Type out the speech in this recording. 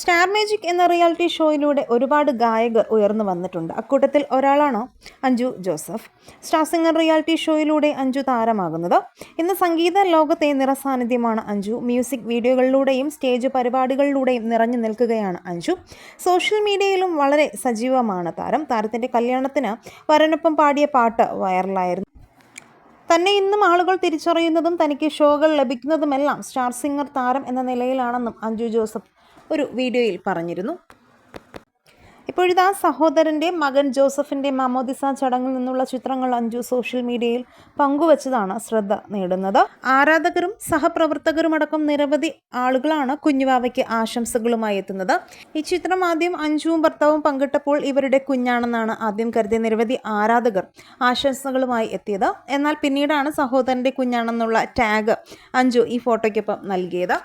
Star magic എന്ന reality ഷോയിലൂടെ ഒരുപാട് ഗായകർ ഉയർന്നു വന്നിട്ടുണ്ട്. അക്കൂട്ടത്തിൽ ഒരാളാണോ? Anju Joseph. Star singer reality ഷോയിലൂടെ Anju താരമാകുന്നത്. ഇന്ന് സംഗീത ലോകത്തെ നിറസാന്നിധ്യമാണ് അഞ്ജു. മ്യൂസിക് വീഡിയോകളിലൂടെയും സ്റ്റേജ് പരിപാടികളിലൂടെയും നിറഞ്ഞു നിൽക്കുകയാണ് അഞ്ജു. സോഷ്യൽ മീഡിയയിലും വളരെ സജീവമാണ് താരം. താരത്തിന്റെ കല്യാണത്തിന് വരനൊപ്പം പാടിയ പാട്ട് വൈറലായിരുന്നു തന്നെ ഇന്നും ആളുകൾ തിരിച്ചറിയുന്നതും തനിക്ക് ഷോകൾ ലഭിക്കുന്നതുമെല്ലാം സ്റ്റാർ സിംഗർ താരം എന്ന നിലയിലാണെന്നും അഞ്ജു ജോസഫ് ഒരു വീഡിയോയിൽ പറഞ്ഞിരുന്നു. ഇപ്പോഴിതാ സഹോദരന്റെ മകൻ ജോസഫിന്റെ മാമോദിസ ചടങ്ങിൽ നിന്നുള്ള ചിത്രങ്ങൾ അഞ്ജു സോഷ്യൽ മീഡിയയിൽ പങ്കുവച്ചതാണ് ശ്രദ്ധ നേടുന്നത്. ആരാധകരും സഹപ്രവർത്തകരുമടക്കം നിരവധി ആളുകളാണ് കുഞ്ഞുവാവയ്ക്ക് ആശംസകളുമായി എത്തുന്നത്. ഈ ചിത്രം ആദ്യം അഞ്ജുവും ഭർത്താവും പങ്കിട്ടപ്പോൾ ഇവരുടെ കുഞ്ഞാണെന്നാണ് ആദ്യം കരുതിയ നിരവധി ആരാധകർ ആശംസകളുമായി എത്തിയത്. എന്നാൽ പിന്നീടാണ് സഹോദരന്റെ കുഞ്ഞാണെന്നുള്ള ടാഗ് അഞ്ജു ഈ ഫോട്ടോയ്ക്കൊപ്പം നൽകിയത്.